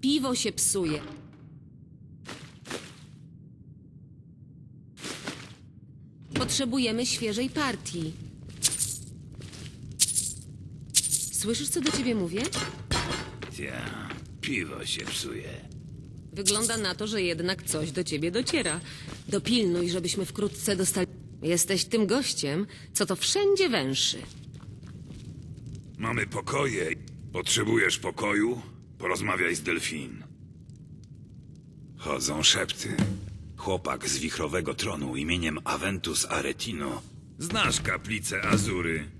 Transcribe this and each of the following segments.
Piwo się psuje. Potrzebujemy świeżej partii. Słyszysz, co do ciebie mówię? Ja, piwo się psuje. Wygląda na to, że jednak coś do ciebie dociera. Dopilnuj, żebyśmy wkrótce dostali. Jesteś tym gościem, co to wszędzie węszy. Mamy pokoje. Potrzebujesz pokoju? Porozmawiaj z Delfin. Chodzą szepty. Chłopak z wichrowego tronu imieniem Aventus Aretino. Znasz kaplicę Azury.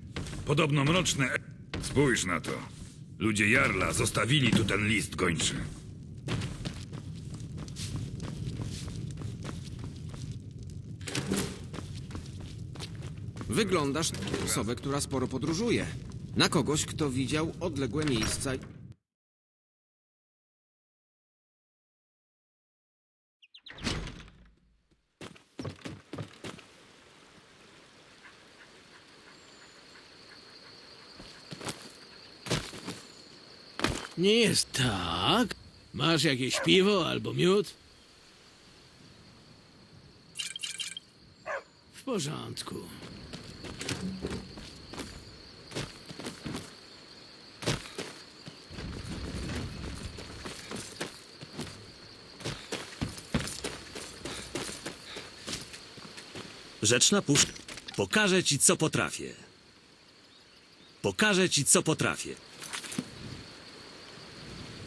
Podobno mroczne... Spójrz na to. Ludzie Jarla zostawili tu ten list gończy. Wyglądasz na osobę, która sporo podróżuje. Na kogoś, kto widział odległe miejsca. Nie jest tak? Masz jakieś piwo albo miód? W porządku. Rzeczna puszka. Pokażę ci, co potrafię. Pokażę ci, co potrafię.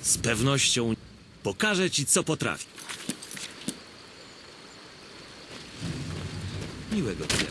Z pewnością pokażę ci, co potrafię. Miłego dnia.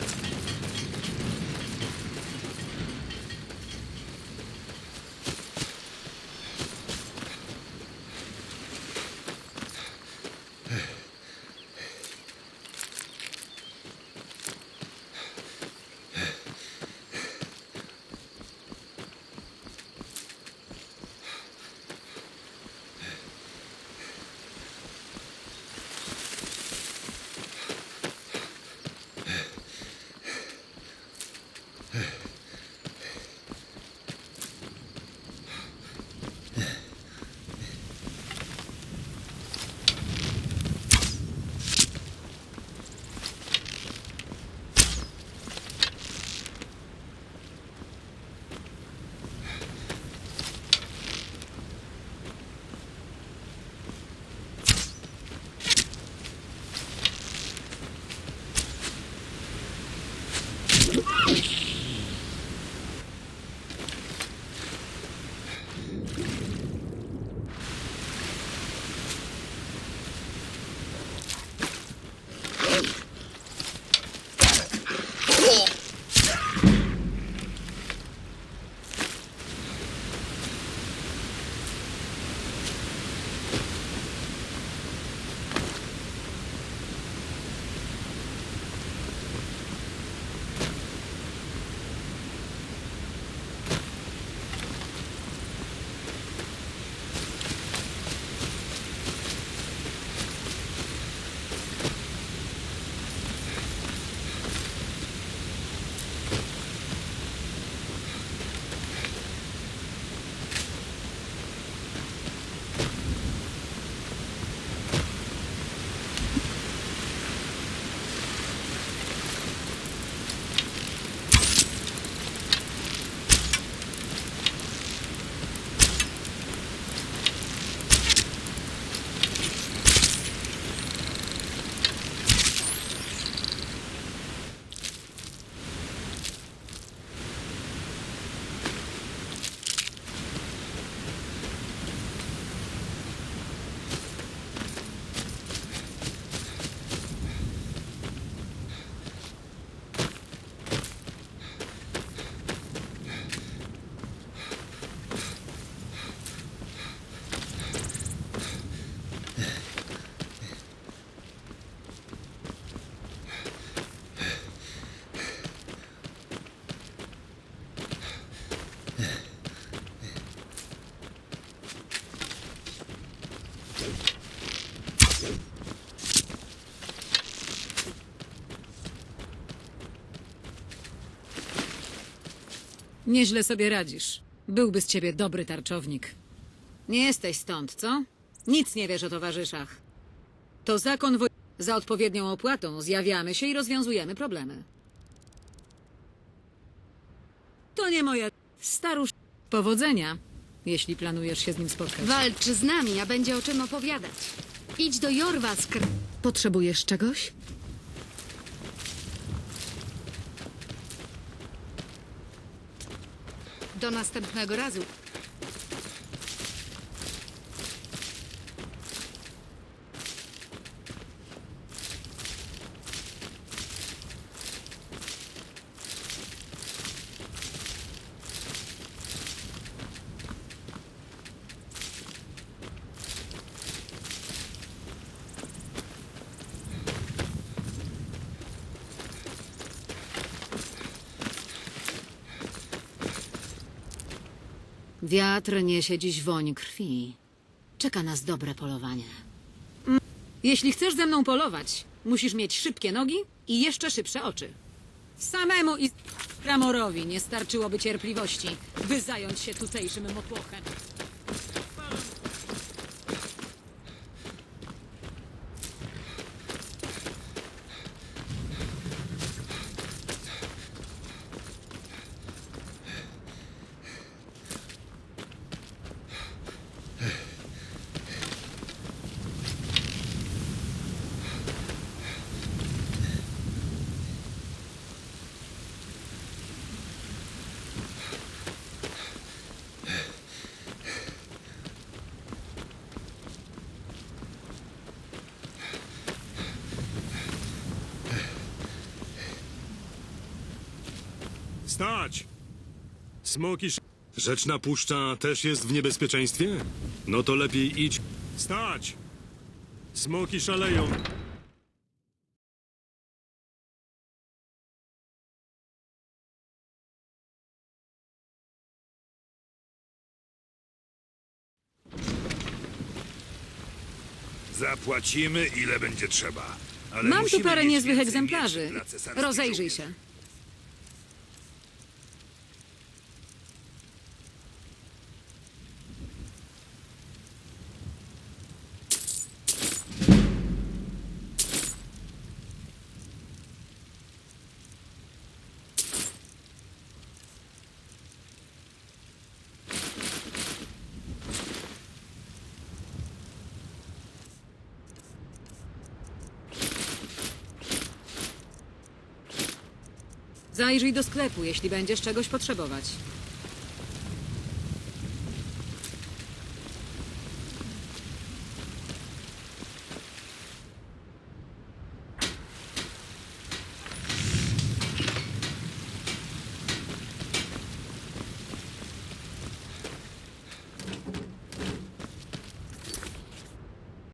Nieźle sobie radzisz. Byłby z ciebie dobry tarczownik. Nie jesteś stąd, co? Nic nie wiesz o towarzyszach. To zakon woj... Za odpowiednią opłatą zjawiamy się i rozwiązujemy problemy. To nie moja starusz... Powodzenia, jeśli planujesz się z nim spotkać. Walcz z nami, a będzie o czym opowiadać. Idź do Jorwaskr. Potrzebujesz czegoś? Do następnego razu. Wiatr niesie dziś woń krwi. Czeka nas dobre polowanie. Jeśli chcesz ze mną polować, musisz mieć szybkie nogi i jeszcze szybsze oczy. Samemu i Ramorowi nie starczyłoby cierpliwości, by zająć się tutejszym motłochem. Stać! Smoki. sz- Rzeczna puszcza też jest w niebezpieczeństwie? No to lepiej idź. Stać! Smoki szaleją. Zapłacimy ile będzie trzeba. Ale Mam tu musimy parę mieć niezłych więcej egzemplarzy. mieczy dla cesarskich Rozejrzyj żołnierzy. się. Zajrzyj do sklepu, jeśli będziesz czegoś potrzebować.